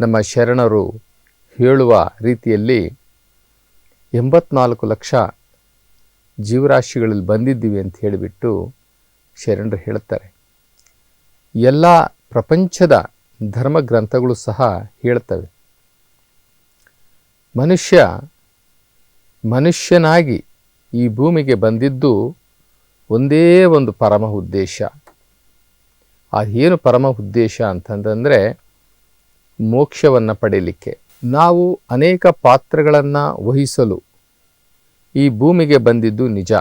ನಮ್ಮ ಶರಣರು ಹೇಳುವ ರೀತಿಯಲ್ಲಿ ಎಂಬತ್ನಾಲ್ಕು ಲಕ್ಷ ಜೀವರಾಶಿಗಳಲ್ಲಿ ಬಂದಿದ್ದೀವಿ ಅಂತ ಹೇಳಿಬಿಟ್ಟು ಶರಣರು ಹೇಳುತ್ತಾರೆ. ಎಲ್ಲ ಪ್ರಪಂಚದ ಧರ್ಮ ಗ್ರಂಥಗಳು ಸಹ ಹೇಳ್ತವೆ ಮನುಷ್ಯ ಮನುಷ್ಯನಾಗಿ ಈ ಭೂಮಿಗೆ ಬಂದಿದ್ದು ಒಂದೇ ಒಂದು ಪರಮ ಉದ್ದೇಶ. ಅದೇನು ಪರಮ ಉದ್ದೇಶ ಅಂತಂದರೆ ಮೋಕ್ಷವನ್ನು ಪಡೀಲಿಕ್ಕೆ ನಾವು ಅನೇಕ ಪಾತ್ರಗಳನ್ನು ವಹಿಸಲು ಈ ಭೂಮಿಗೆ ಬಂದಿದ್ದು ನಿಜ.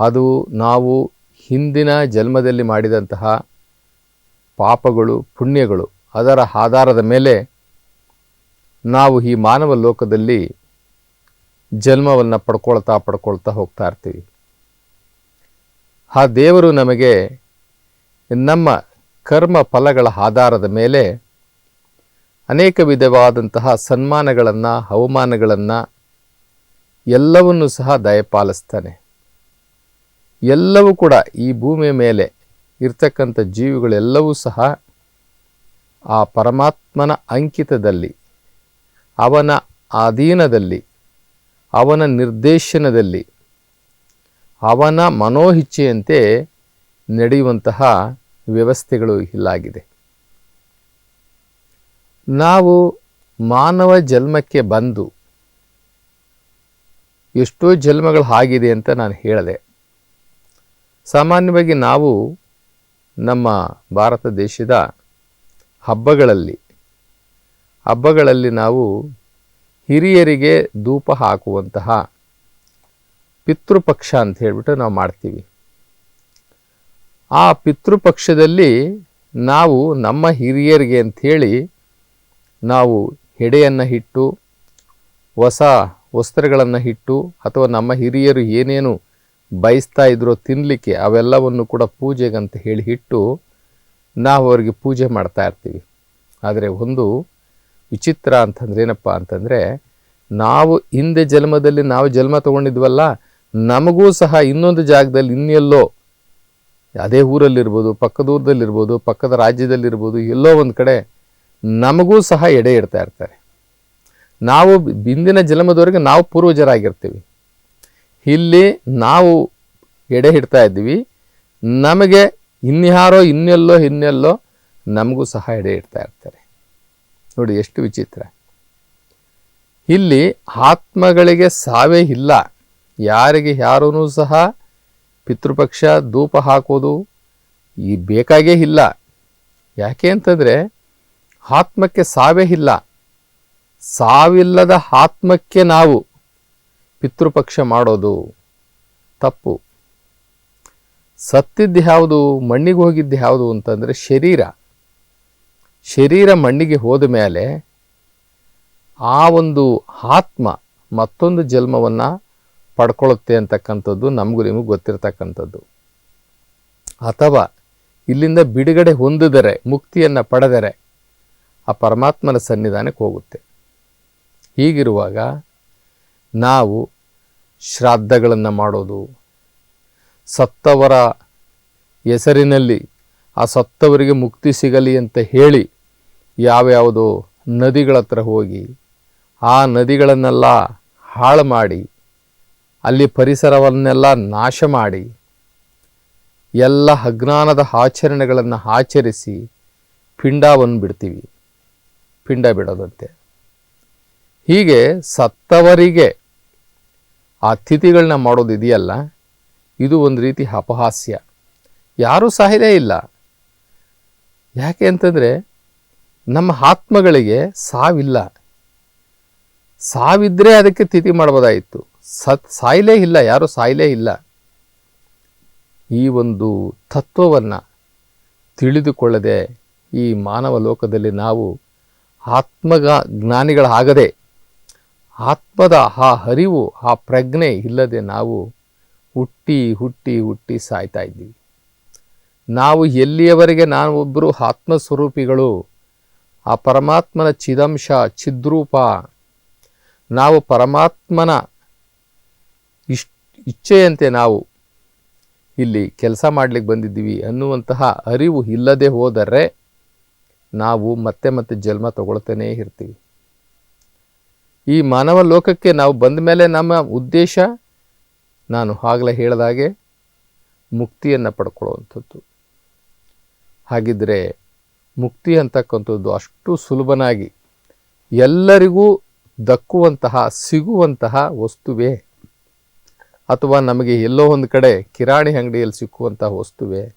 ಅದು ನಾವು ಹಿಂದಿನ ಜನ್ಮದಲ್ಲಿ ಮಾಡಿದಂತಹ ಪಾಪಗಳು, ಪುಣ್ಯಗಳು, ಅದರ ಆಧಾರದ ಮೇಲೆ ನಾವು ಈ ಮಾನವ ಲೋಕದಲ್ಲಿ ಜನ್ಮವನ್ನು ಪಡ್ಕೊಳ್ತಾ ಪಡ್ಕೊಳ್ತಾ ಹೋಗ್ತಾ ಇರ್ತೀವಿ. ಆ ದೇವರು ನಮಗೆ ನಮ್ಮ ಕರ್ಮ ಫಲಗಳ ಆಧಾರದ ಮೇಲೆ ಅನೇಕ ವಿಧವಾದಂತಹ ಸನ್ಮಾನಗಳನ್ನು, ಅವಮಾನಗಳನ್ನು ಎಲ್ಲವನ್ನೂ ಸಹ ದಯಪಾಲಿಸ್ತಾನೆ. ಎಲ್ಲವೂ ಕೂಡ ಈ ಭೂಮಿಯ ಮೇಲೆ ಇರ್ತಕ್ಕಂಥ ಜೀವಿಗಳೆಲ್ಲವೂ ಸಹ ಆ ಪರಮಾತ್ಮನ ಅಂಕಿತದಲ್ಲಿ, ಅವನ ಅಧೀನದಲ್ಲಿ ಅವನ ನಿರ್ದೇಶನದಲ್ಲಿ, ಅವನ ಮನೋಹಿಚ್ಛೆಯಂತೆ ನಡೆಯುವಂತಹ ವ್ಯವಸ್ಥೆಗಳು ಇಲ್ಲಾಗಿದೆ. ನಾವು ಮಾನವ ಜನ್ಮಕ್ಕೆ ಬಂದು ಎಷ್ಟೋ ಜನ್ಮಗಳು ಆಗಿದೆ ಅಂತ ನಾನು ಹೇಳಿದೆ. ಸಾಮಾನ್ಯವಾಗಿ ನಾವು ನಮ್ಮ ಭಾರತ ದೇಶದ ಹಬ್ಬಗಳಲ್ಲಿ ಹಬ್ಬಗಳಲ್ಲಿ ನಾವು ಹಿರಿಯರಿಗೆ ಧೂಪ ಹಾಕುವಂತಹ ಪಿತೃಪಕ್ಷ ಅಂತ ಹೇಳಿಬಿಟ್ಟು ನಾವು ಮಾಡ್ತೀವಿ. ಆ ಪಿತೃಪಕ್ಷದಲ್ಲಿ ನಾವು ನಮ್ಮ ಹಿರಿಯರಿಗೆ ಅಂಥೇಳಿ ನಾವು ಹೆಡೆಯನ್ನು ಇಟ್ಟು ಹೊಸ ವಸ್ತ್ರಗಳನ್ನು ಇಟ್ಟು ಅಥವಾ ನಮ್ಮ ಹಿರಿಯರು ಏನೇನು ಬಯಸ್ತಾ ಇದ್ರೋ ತಿನ್ನಲಿಕ್ಕೆ ಅವೆಲ್ಲವನ್ನು ಕೂಡ ಪೂಜೆಗಂತ ಹೇಳಿ ಇಟ್ಟು ನಾವು ಅವರಿಗೆ ಪೂಜೆ ಮಾಡ್ತಾ ಇರ್ತೀವಿ. ಆದರೆ ಒಂದು ವಿಚಿತ್ರ ಅಂತಂದ್ರೆ ಏನಪ್ಪ ಅಂತಂದರೆ ನಾವು ಹಿಂದೆ ಜನ್ಮದಲ್ಲಿ ನಾವು ಜನ್ಮ ತಗೊಂಡಿದ್ವಲ್ಲ, ನಮಗೂ ಸಹ ಇನ್ನೊಂದು ಜಾಗದಲ್ಲಿ ಇನ್ನೆಲ್ಲೋ ಅದೇ ಊರಲ್ಲಿರ್ಬೋದು, ಪಕ್ಕದ ಊರದಲ್ಲಿರ್ಬೋದು ಪಕ್ಕದ ರಾಜ್ಯದಲ್ಲಿರ್ಬೋದು, ಎಲ್ಲೋ ಒಂದು ಕಡೆ ನಮಗೂ ಸಹ ಎಡೆ ಇಡ್ತಾ ಇರ್ತಾರೆ. ನಾವು ಬಿಂದಿನ ಜನ್ಮದವರೆಗೆ ನಾವು ಪೂರ್ವಜರಾಗಿರ್ತೀವಿ. ಇಲ್ಲಿ ನಾವು ಎಡೆ ಹಿಡ್ತಾ ಇದ್ದೀವಿ. ನಮಗೆ ಇನ್ಯಾರೋ ಇನ್ನೆಲ್ಲೋ ಇನ್ನೆಲ್ಲೋ ನಮಗೂ ಸಹ ಎಡೆ ಇಡ್ತಾ ಇರ್ತಾರೆ. ನೋಡಿ, ಎಷ್ಟು ವಿಚಿತ್ರ. ಇಲ್ಲಿ ಆತ್ಮಗಳಿಗೆ ಸಾವೇ ಇಲ್ಲ. ಯಾರಿಗೆ ಯಾರೂ ಸಹ ಪಿತೃಪಕ್ಷ ಧೂಪ ಹಾಕೋದು ಈ ಬೇಕಾಗೇ ಇಲ್ಲ. ಯಾಕೆ ಅಂತಂದರೆ ಆತ್ಮಕ್ಕೆ ಸಾವೇ ಇಲ್ಲ. ಸಾವಿಲ್ಲದ ಆತ್ಮಕ್ಕೆ ನಾವು ಪಿತೃಪಕ್ಷ ಮಾಡೋದು ತಪ್ಪು. ಸತ್ತಿದ್ದು ಯಾವುದು, ಮಣ್ಣಿಗೆ ಹೋಗಿದ್ದು ಯಾವುದು ಅಂತಂದರೆ ಶರೀರ. ಶರೀರ ಮಣ್ಣಿಗೆ ಹೋದ ಮೇಲೆ ಆ ಒಂದು ಆತ್ಮ ಮತ್ತೊಂದು ಜನ್ಮವನ್ನು ಪಡ್ಕೊಳ್ಳುತ್ತೆ ಅಂತಕ್ಕಂಥದ್ದು ನಮಗೂ ನಿಮಗೆ ಗೊತ್ತಿರತಕ್ಕಂಥದ್ದು. ಅಥವಾ ಇಲ್ಲಿಂದ ಬಿಡುಗಡೆ ಹೊಂದಿದರೆ, ಮುಕ್ತಿಯನ್ನು ಪಡೆದರೆ ಆ ಪರಮಾತ್ಮನ ಸನ್ನಿಧಾನಕ್ಕೆ ಹೋಗುತ್ತೆ. ಹೀಗಿರುವಾಗ ನಾವು ಶ್ರಾದ್ದಗಳನ್ನು ಮಾಡೋದು, ಸತ್ತವರ ಹೆಸರಿನಲ್ಲಿ ಆ ಸತ್ತವರಿಗೆ ಮುಕ್ತಿ ಸಿಗಲಿ ಅಂತ ಹೇಳಿ ಯಾವ್ಯಾವುದೋ ನದಿಗಳ ಹತ್ರ ಹೋಗಿ ಆ ನದಿಗಳನ್ನೆಲ್ಲ ಹಾಳು ಮಾಡಿ ಅಲ್ಲಿ ಪರಿಸರವನ್ನೆಲ್ಲ ನಾಶ ಮಾಡಿ, ಎಲ್ಲ ಅಜ್ಞಾನದ ಆಚರಣೆಗಳನ್ನು ಆಚರಿಸಿ ಪಿಂಡವನ್ನು ಬಿಡ್ತೀವಿ, ಪಿಂಡ ಬಿಡೋದಂತೆ. ಹೀಗೆ ಸತ್ತವರಿಗೆ ಆ ತಿಥಿಗಳನ್ನ ಮಾಡೋದಿದೆಯಲ್ಲ ಇದು ಒಂದು ರೀತಿ ಅಪಹಾಸ್ಯ. ಯಾರೂ ಸಾಹಿರೇ ಇಲ್ಲ. ಯಾಕೆ ಅಂತಂದರೆ ನಮ್ಮ ಆತ್ಮಗಳಿಗೆ ಸಾವಿಲ್ಲ. ಸಾವಿದ್ರೆ ಅದಕ್ಕೆ ತಿಥಿ ಮಾಡ್ಬೋದಾಯಿತು. ಸತ್ ಸಾಯಲೇ ಇಲ್ಲ, ಯಾರೂ ಸಾಯಲೇ ಇಲ್ಲ. ಈ ಒಂದು ತತ್ವವನ್ನು ತಿಳಿದುಕೊಳ್ಳದೆ ಈ ಮಾನವ ಲೋಕದಲ್ಲಿ ನಾವು ಆತ್ಮಗ ಜ್ಞಾನಿಗಳಾಗದೆ, ಆತ್ಮದ ಆ ಹರಿವು, ಆ ಪ್ರಜ್ಞೆ ಇಲ್ಲದೆ ನಾವು ಹುಟ್ಟಿ ಹುಟ್ಟಿ ಹುಟ್ಟಿ ಸಾಯ್ತಾ ಇದ್ದೀವಿ. ನಾವು ಎಲ್ಲಿಯವರೆಗೆ ನಾವು ಒಬ್ಬರು ಆತ್ಮಸ್ವರೂಪಿಗಳು, ಆ ಪರಮಾತ್ಮನ ಚಿದಂಶ, ಚಿದ್ರೂಪ, ನಾವು ಪರಮಾತ್ಮನ ಇಚ್ಛೆಯಂತೆ ನಾವು ಇಲ್ಲಿ ಕೆಲಸ ಮಾಡಲಿಕ್ಕೆ ಬಂದಿದ್ದೀವಿ ಅನ್ನುವಂತಹ ಅರಿವು ಇಲ್ಲದೆ ಹೋದರೆ ನಾವು ಮತ್ತೆ ಮತ್ತೆ ಜನ್ಮ ತಗೊಳ್ತಾನೇ ಇರ್ತೀವಿ. ಈ ಮಾನವ ಲೋಕಕ್ಕೆ ನಾವು ಬಂದ ಮೇಲೆ ನಮ್ಮ ಉದ್ದೇಶ ನಾನು ಆಗಲೇ ಹೇಳಿದಾಗೆ ಮುಕ್ತಿಯನ್ನು ಪಡ್ಕೊಳ್ಳುವಂಥದ್ದು. ಹಾಗಿದ್ದರೆ ಮುಕ್ತಿ ಅಂತಕ್ಕಂಥದ್ದು ಅಷ್ಟು ಸುಲಭನಾಗಿ ಎಲ್ಲರಿಗೂ ದಕ್ಕುವಂತಹ, ಸಿಗುವಂತಹ ವಸ್ತುವೇ ಅಥವಾ ನಮಗೆ ಎಲ್ಲೋ ಒಂದು ಕಡೆ ಕಿರಾಣಿ ಅಂಗಡಿಯಲ್ಲಿ ಸಿಕ್ಕುವಂಥ ವಸ್ತುವೆ?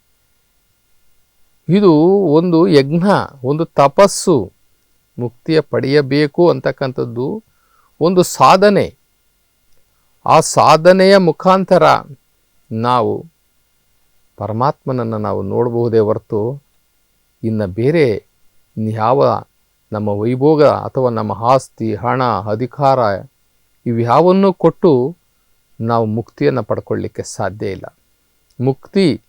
ಇದು ಒಂದು ಯಜ್ಞ, ಒಂದು ತಪಸ್ಸು. ಮುಕ್ತಿಯ ಪಡೆಯಬೇಕು ಅಂತಕ್ಕಂಥದ್ದು ಒಂದು ಸಾಧನೆ. ಆ ಸಾಧನೆಯ ಮುಖಾಂತರ ನಾವು ಪರಮಾತ್ಮನನ್ನು ನಾವು ನೋಡಬಹುದೇ ಹೊರತು ಇನ್ನು ಬೇರೆ ಯಾವ ನಮ್ಮ ವೈಭೋಗ ಅಥವಾ ನಮ್ಮ ಆಸ್ತಿ, ಹಣ, ಅಧಿಕಾರ ಇವ್ಯಾವನ್ನೂ ಕೊಟ್ಟು ನಾವು ಮುಕ್ತಿಯನ್ನು ಪಡ್ಕೊಳ್ಳಿಕ್ಕೆ ಸಾಧ್ಯ ಇಲ್ಲ. ಮುಕ್ತಿ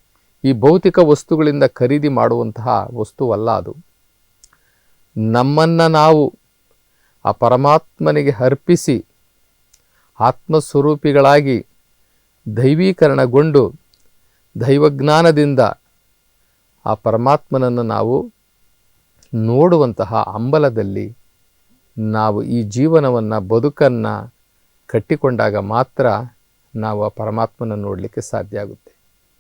ಈ ಭೌತಿಕ ವಸ್ತುಗಳಿಂದ ಖರೀದಿ ಮಾಡುವಂತಹ ವಸ್ತುವಲ್ಲ ಅದು. ನಮ್ಮನ್ನು ನಾವು ಆ ಪರಮಾತ್ಮನಿಗೆ ಅರ್ಪಿಸಿ ಆತ್ಮಸ್ವರೂಪಿಗಳಾಗಿ ದೈವೀಕರಣಗೊಂಡು ದೈವಜ್ಞಾನದಿಂದ ಆ ಪರಮಾತ್ಮನನ್ನು ನಾವು ನೋಡುವಂತಹ ಅಂಬಲದಲ್ಲಿ ನಾವು ಈ ಜೀವನವನ್ನು ಬದುಕನ್ನು ಕಟ್ಟಿಕೊಂಡಾಗ ಮಾತ್ರ ನಾವು ಆ ಪರಮಾತ್ಮನ ನೋಡಲಿಕ್ಕೆ ಸಾಧ್ಯ ಆಗುತ್ತೆ.